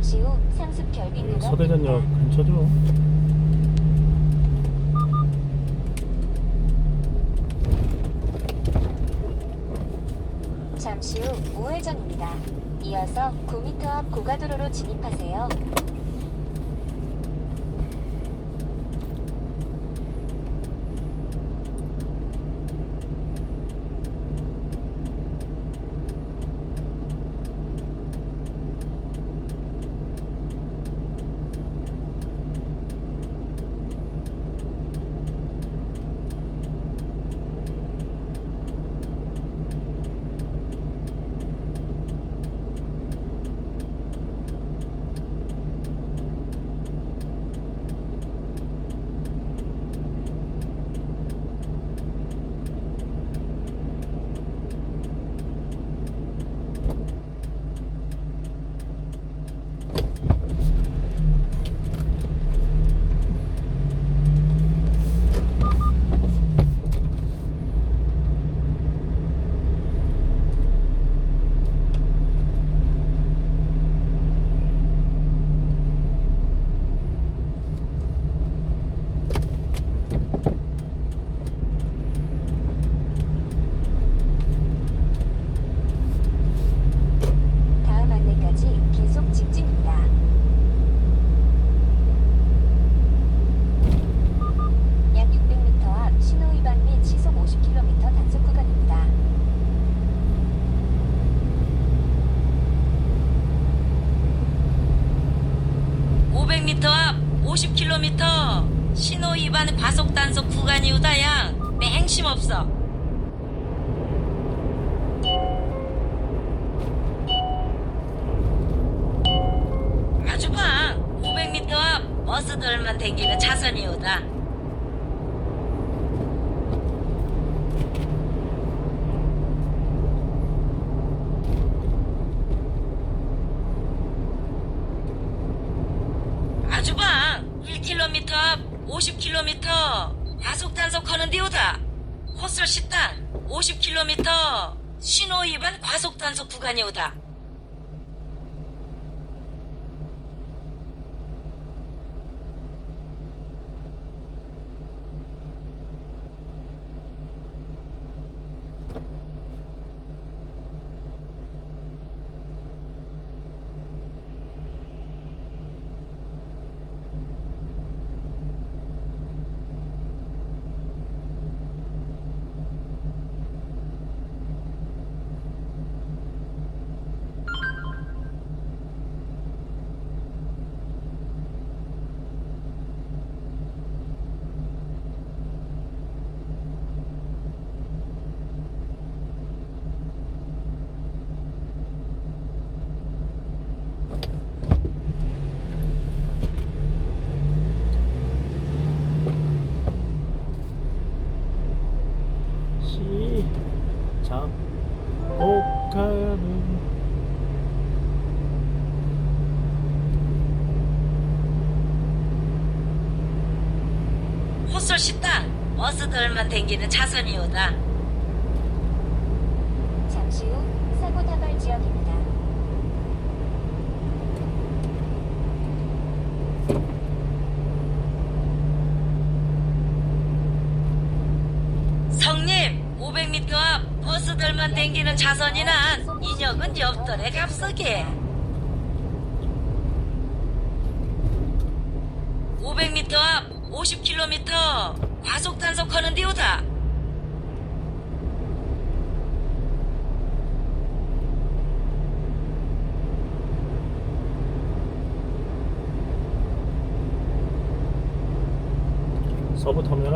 잠시 후 상습 결빙구가 서대전역 근처죠. 잠시 후 우회전입니다. 이어서 9m 앞 고가도로로 진입하세요. 100m 앞 50km 신호 위반 과속 단속 구간이우다야 맹심 없어. 아주 광 500m 앞 버스들만 댕기는 차선이오다. 100km 50km 과속 단속하는 데오다. 헛설 식단 50km 신호 위반 과속 단속 구간이 오다. 시작 오카는 호설 식단 버스들만 댕기는 차선이 오다 잠시 후 사고 다발 지역입니다. 성님 500m 앞 버스들만 댕기는 차선이란 인역은 옆돌에 값서게 500m 앞 50km 과속 단속하는 데오다. 서부 터미널